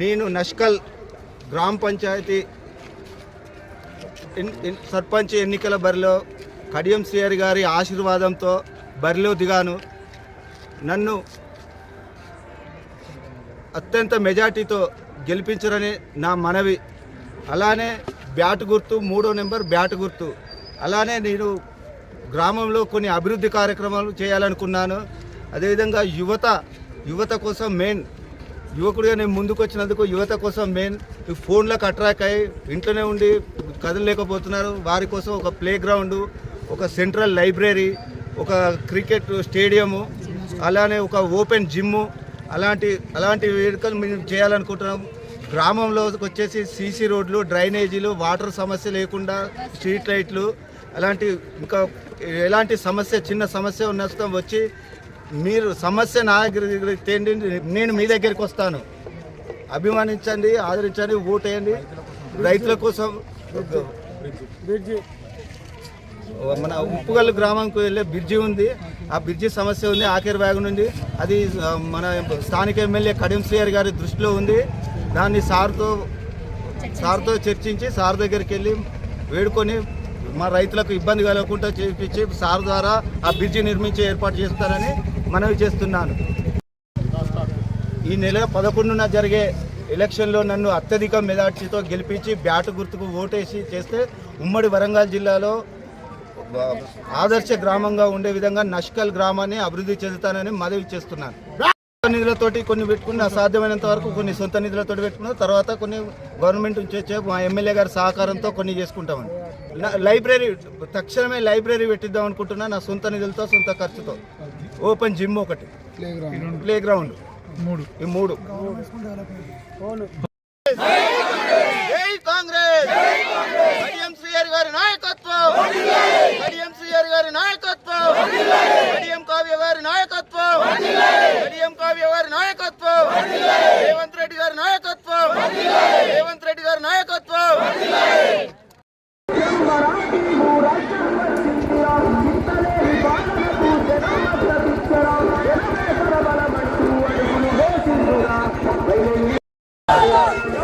నేను నష్కల్ గ్రామ పంచాయతీ సర్పంచ్ ఎన్నికల బరిలో కడియం సిఆర్ గారి ఆశీర్వాదంతో బరిలో దిగాను. నన్ను అత్యంత మెజార్టీతో గెలిపించరని నా మనవి. అలానే బ్యాట్ గుర్తు మూడో నెంబర్ బ్యాట్ గుర్తు. అలానే నేను గ్రామంలో కొన్ని అభివృద్ధి కార్యక్రమాలు చేయాలనుకున్నాను. అదేవిధంగా యువత యువత కోసం మెయిన్ యువకుడిగా నేను ముందుకు వచ్చినందుకు యువత కోసం మెయిన్ ఫోన్లకు అట్రాక్ అయ్యి ఇంట్లోనే ఉండి కదలలేకపోతున్నారు వారి కోసం ఒక ప్లే గ్రౌండ్ ఒక సెంట్రల్ లైబ్రరీ ఒక క్రికెట్ స్టేడియము అలానే ఒక ఓపెన్ జిమ్ము అలాంటి అలాంటి వేడుకలు మేము చేయాలనుకుంటున్నాం. గ్రామంలో వచ్చేసి సీసీ రోడ్లు డ్రైనేజీలు వాటర్ సమస్య లేకుండా స్ట్రీట్ లైట్లు అలాంటి ఇంకా ఎలాంటి సమస్య చిన్న సమస్య ఉన్న వచ్చి మీరు సమస్య నా దగ్గర తేండి నేను మీ దగ్గరికి వస్తాను. అభిమానించండి ఆదరించండి ఓటేయండి. రైతుల కోసం మన ఉప్పుగల్లు గ్రామంకు వెళ్ళే బ్రిడ్జి ఉంది. ఆ బ్రిడ్జి సమస్య ఉంది ఆఖరి వ్యాగన్ ఉంది. అది మన స్థానిక ఎమ్మెల్యే కడియం శ్రీహరి గారి దృష్టిలో ఉంది. దాన్ని సార్తో సార్తో చర్చించి సార్ దగ్గరికి వెళ్ళి వేడుకొని మా రైతులకు ఇబ్బంది కలగకుండా చేపించి సార్ ద్వారా ఆ బ్రిడ్జి నిర్మించే ఏర్పాటు చేస్తారని మనవి చేస్తున్నాను. ఈ నెల పదకొండున జరిగే ఎలక్షన్లో నన్ను అత్యధిక మెజార్టీతో గెలిపించి బ్యాట్ గుర్తుకు ఓటేసి చేస్తే ఉమ్మడి వరంగల్ జిల్లాలో ఆదర్శ గ్రామంగా ఉండే విధంగా నష్కల్ గ్రామాన్ని అభివృద్ధి చెందుతానని మనవి చేస్తున్నాను. నిధులతోటి కొన్ని పెట్టుకుని అసాధ్యమైనంత వరకు కొన్ని సొంత నిధులతోటి పెట్టుకున్న తర్వాత కొన్ని గవర్నమెంట్ నుంచి వచ్చే మా ఎమ్మెల్యే గారి సహకారంతో కొన్ని చేసుకుంటామని. లైబ్రరీ తక్షణమే లైబ్రరీ పెట్టిద్దాం అనుకుంటున్నా నా సొంత నిధులతో సొంత ఖర్చుతో. ఓపెన్ జిమ్ ఒకటి. ప్లే గ్రౌండ్ మూడు. ఈ మూడు. జై కాంగ్రెస్. శ్రీహరి గారి నాయకత్వం. కడియం గారి నాయకత్వం. కడియం కావ్య గారి నాయకత్వం. కడియం కావ్య గారి నాయకత్వం. రేవంత్ రెడ్డి గారి నాయకత్వం. రేవంత్ రెడ్డి గారి నాయకత్వం. జై